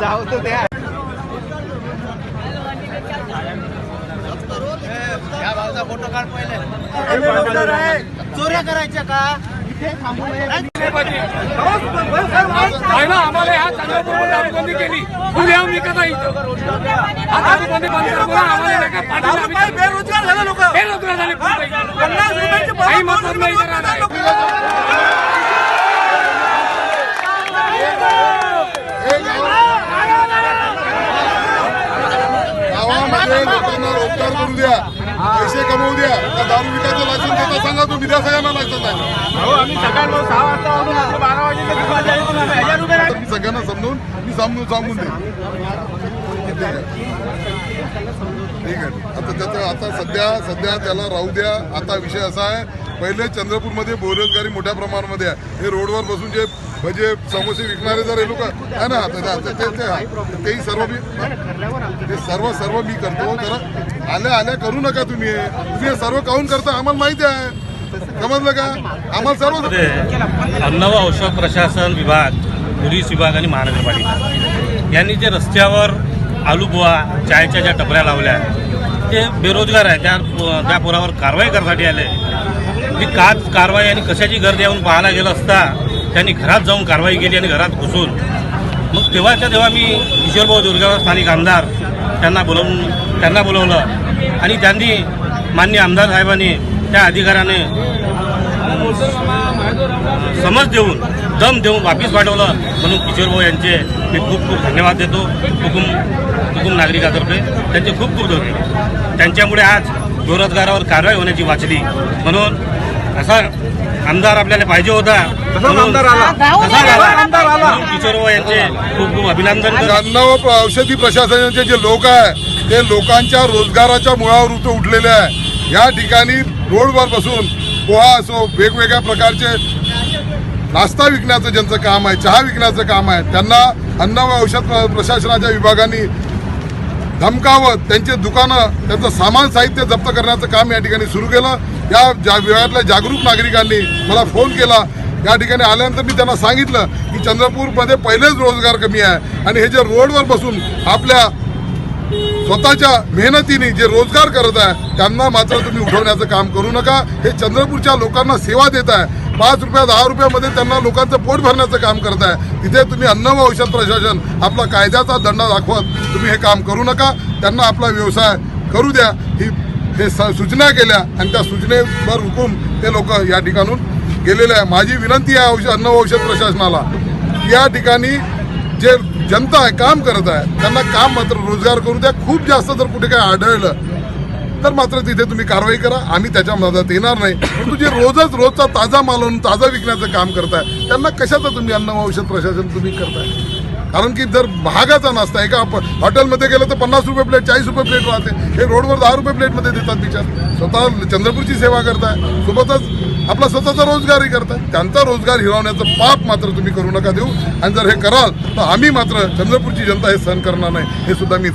जाऊ तर द्या फोटो काढ पहिले. चोऱ्या करायच्या का? इथे थांबू नये. आहे ना आम्हाला ह्या दारूबंदी केली. पुढे आम्ही कसा इथं? दारूबंदी बंद करा आम्हाला नाही का पाठवलं आम्ही बेरोजगार झाले लोक. बेरोजगार झाले. पन्नास रुपयाचे काही मतलब नाही जरा गावामध्ये लोकांना रोजगार करू द्या. पैसे कमवू द्या. का दारू विकायचं लायसन देता सांगा तुम्ही. द्या सगळ्यांना लायसन आहे. मी सगळ्यांना समजून मी सांगून सांगून दे ठीक आहे ठीक आहे. आता त्याचं आता सध्या सध्या त्याला राहू द्या. आता विषय असा आहे. पहिले चंद्रपूरमध्ये बेरोजगारी मोठ्या प्रमाणामध्ये आहे. हे रोडवर बसून जे म्हणजे समोसे विकणारे जर हे लोक आहे ना तेही सर्व मी ते सर्व सर्व मी करतो. जरा आल्या आल्या करू नका तुम्ही. हे. तुम्ही हे सर्व काहून करता? आम्हाला माहिती आहे. समजलं का? आम्हाला सर्व अन्न व औषध प्रशासन विभाग पोलीस विभाग आणि महानगरपालिका. यांनी जे रस्त्यावर आलूबुवा चायच्या ज्या टपऱ्या लावल्या ते बेरोजगार आहे त्या त्या पोरावर कारवाई करण्यासाठी आले. ती काच कारवाई आणि कशाची गर्दी येऊन पाहायला गेलं असता त्यांनी घरात जाऊन कारवाई केली आणि घरात घुसून. मग तेव्हाच्या तेव्हा मी किशोरभाऊ दुर्गावर स्थानिक आमदार त्यांना बोलवून त्यांना बोलवलं. आणि त्यांनी मान्य आमदार साहेबांनी त्या अधिकाऱ्याने समज देऊन दम देऊन वापिस पाठवलं. म्हणून किशोरभाऊ यांचे मी खूप खूप धन्यवाद देतो. हुकुम हुकुम नागरिकातर्फे त्यांचे खूप खूप धन्यवाद. त्यांच्यामुळे आज बेरोजगारावर कारवाई होण्याची वाचली. म्हणून असा आमदार आपल्याला पाहिजे होता म्हणून- आमदार आला? कसा झाला? आमदार आला? म्हणून किशोर भाऊ यांचे खूप खूप अभिनंदन करतो अन्न व औषधी प्रशासनाचे जे लोक आहे ते लोकांच्या रोजगाराच्या मुळावर उठ उठलेले आहे या ठिकाणी रोडवर बसून पोहा असो वेगवेगळ्या प्रकारचे नाश्ता विकण्याचं ज्यांचं काम आहे चहा विकण्याचं काम आहे त्यांना अन्न व औषध प्र- प्रशासनाच्या विभागाने धमकावत त्यांचे दुकानं त्यांचं सामान साहित्य जप्त करण्याचं काम या ठिकाणी सुरू केलं. या जा विभागातल्या जागरूक नागरिकांनी मला फोन केला या ठिकाणी आल्यानंतर मी त्यांना सांगितलं की चंद्रपूरमध्ये पहिलेच रोजगार कमी आहे आणि हे जे रोडवर बसून आपल्या स्वतःच्या मेहनतीने जे रोजगार करत आहे त्यांना मात्र तुम्ही उठवण्याचं काम करू नका. हे चंद्रपूरच्या लोकांना सेवा देत आहे. पाच रुपया दहा रुपयामध्ये त्यांना लोकांचं पोट भरण्याचं काम करत आहे तिथे तुम्ही अन्न व औषध प्रशासन आपला कायद्याचा दंड दाखवत तुम्ही हे काम करू नका. त्यांना आपला व्यवसाय करू द्या. ही हे स सूचना केल्या आणि त्या सूचनेवर हुकूम ते लोक या ठिकाणून गेलेले आहे. माझी विनंती आहे औषध अन्न औषध प्रशासनाला. या ठिकाणी जे जनता आहे काम करत आहे त्यांना काम मात्र रोजगार करू द्या. खूप जास्त जर कुठे काय आढळलं तर मात्र तिथे तुम्ही कारवाई करा. आम्ही त्याच्या मदत येणार नाही. परंतु जे रोजच रोजचा ताजा माल आणून ताजा विकण्याचं काम करताय. त्यांना कशाचं तुम्ही अन्न औषध प्रशासन तुम्ही करताय? कारण की जर महागाचा नाश्ता आहे का आपण हॉटेलमध्ये गेलं तर पन्नास रुपये प्लेट चाळीस रुपये प्लेट राहते. हे रोडवर दहा रुपये प्लेटमध्ये देतात बिचार. स्वतः चंद्रपूरची सेवा करताय. सोबतच आपला स्वतःचा रोजगारही करताय. त्यांचा रोजगार हिरावण्याचं पाप मात्र तुम्ही करू नका देऊ. आणि जर हे कराल तर आम्ही मात्र चंद्रपूरची जनता हे सहन करणार नाही. हे सुद्धा मी